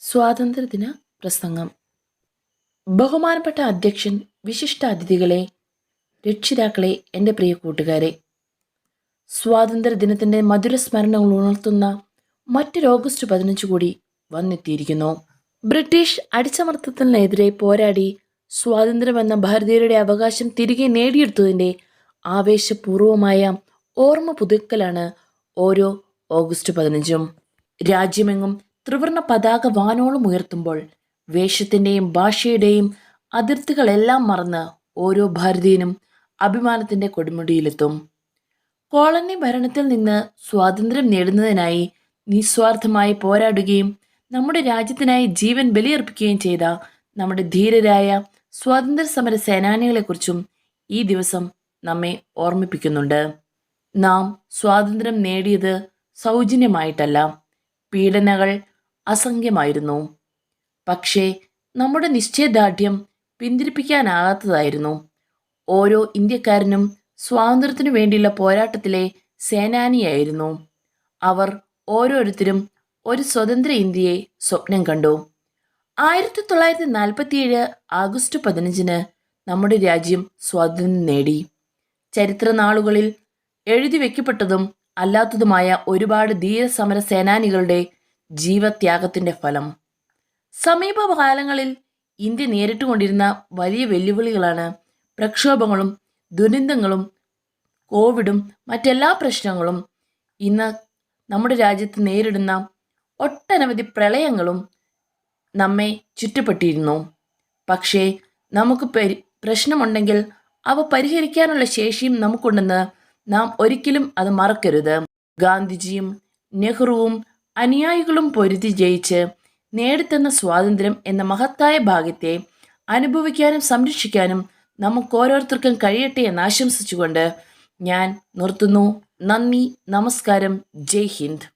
സ്വാതന്ത്ര്യദിന പ്രസംഗം. ബഹുമാനപ്പെട്ട അധ്യക്ഷൻ വിശിഷ്ട അതിഥികളെ രക്ഷിതാക്കളെ എന്റെ പ്രിയ കൂട്ടുകാരെ. സ്വാതന്ത്ര്യദിനത്തിന്റെ മധുര സ്മരണകൾ ഉണർത്തുന്ന മറ്റൊരു ഓഗസ്റ്റ് പതിനഞ്ച് കൂടി വന്നെത്തിയിരിക്കുന്നു. ബ്രിട്ടീഷ് അടിച്ചമർത്തത്തിനെതിരെ പോരാടി സ്വാതന്ത്ര്യമെന്ന ഭാരതീയരുടെ അവകാശം തിരികെ നേടിയെടുത്തതിന്റെ ആവേശപൂർവമായ ഓർമ്മ പുതുക്കലാണ് ഓരോ ഓഗസ്റ്റ് പതിനഞ്ചും. രാജ്യമെങ്ങും ത്രിവർണ പതാക വാനോളം ഉയർത്തുമ്പോൾ വേഷത്തിന്റെയും ഭാഷയുടെയും അതിർത്തികളെല്ലാം മറന്ന് ഓരോ ഭാരതീയനും അഭിമാനത്തിന്റെ കൊടുമുടിയിലെത്തും. കോളനി ഭരണത്തിൽ നിന്ന് സ്വാതന്ത്ര്യം നേടുന്നതിനായി നിസ്വാർത്ഥമായി പോരാടുകയും നമ്മുടെ രാജ്യത്തിനായി ജീവൻ ബലിയർപ്പിക്കുകയും ചെയ്ത നമ്മുടെ ധീരരായ സ്വാതന്ത്ര്യ സമര സേനാനികളെക്കുറിച്ചും ഈ ദിവസം നമ്മെ ഓർമ്മിപ്പിക്കുന്നുണ്ട്. നാം സ്വാതന്ത്ര്യം നേടിയത് സൗജന്യമായിട്ടല്ല. പീഡനകൾ അസംഖ്യമായിരുന്നു. പക്ഷേ നമ്മുടെ നിശ്ചയദാർഢ്യം പിന്തിരിപ്പിക്കാനാകാത്തതായിരുന്നു. ഓരോ ഇന്ത്യക്കാരനും സ്വാതന്ത്ര്യത്തിനു വേണ്ടിയുള്ള പോരാട്ടത്തിലെ സേനാനിയായിരുന്നു. അവർ ഓരോരുത്തരും ഒരു സ്വതന്ത്ര ഇന്ത്യയെ സ്വപ്നം കണ്ടു. ആയിരത്തി തൊള്ളായിരത്തി നാൽപ്പത്തിയേഴ് ആഗസ്റ്റ് പതിനഞ്ചിന് നമ്മുടെ രാജ്യം സ്വാതന്ത്ര്യം നേടി. ചരിത്ര നാളുകളിൽ എഴുതി വെക്കപ്പെട്ടതും അല്ലാത്തതുമായ ഒരുപാട് ധീരസമര സേനാനികളുടെ ജീവത്യാഗത്തിന്റെ ഫലം. സമീപകാലങ്ങളിൽ ഇന്ത്യ നേരിട്ടുകൊണ്ടിരുന്ന വലിയ വെല്ലുവിളികളാണ് പ്രക്ഷോഭങ്ങളും ദുരന്തങ്ങളും കോവിഡും മറ്റെല്ലാ പ്രശ്നങ്ങളും. ഇന്ന് നമ്മുടെ രാജ്യത്ത് നേരിടുന്ന ഒട്ടനവധി പ്രളയങ്ങളും നമ്മെ ചുറ്റപ്പെട്ടിരുന്നു. പക്ഷേ നമുക്ക് പരി പ്രശ്നമുണ്ടെങ്കിൽ അവ പരിഹരിക്കാനുള്ള ശേഷിയും നമുക്കുണ്ടെന്ന് നാം ഒരിക്കലും അത് മറക്കരുത്. ഗാന്ധിജിയും നെഹ്റുവും അനുയായികളും പൊരുതി ജയിച്ച് നേടിത്തന്ന സ്വാതന്ത്ര്യം എന്ന മഹത്തായ ഭാഗ്യത്തെ അനുഭവിക്കാനും സംരക്ഷിക്കാനും നമുക്ക് ഓരോരുത്തർക്കും കഴിയട്ടെ എന്ന് ആശംസിച്ചുകൊണ്ട് ഞാൻ നിർത്തുന്നു. നന്ദി നമസ്കാരം. ജയ് ഹിന്ദ്.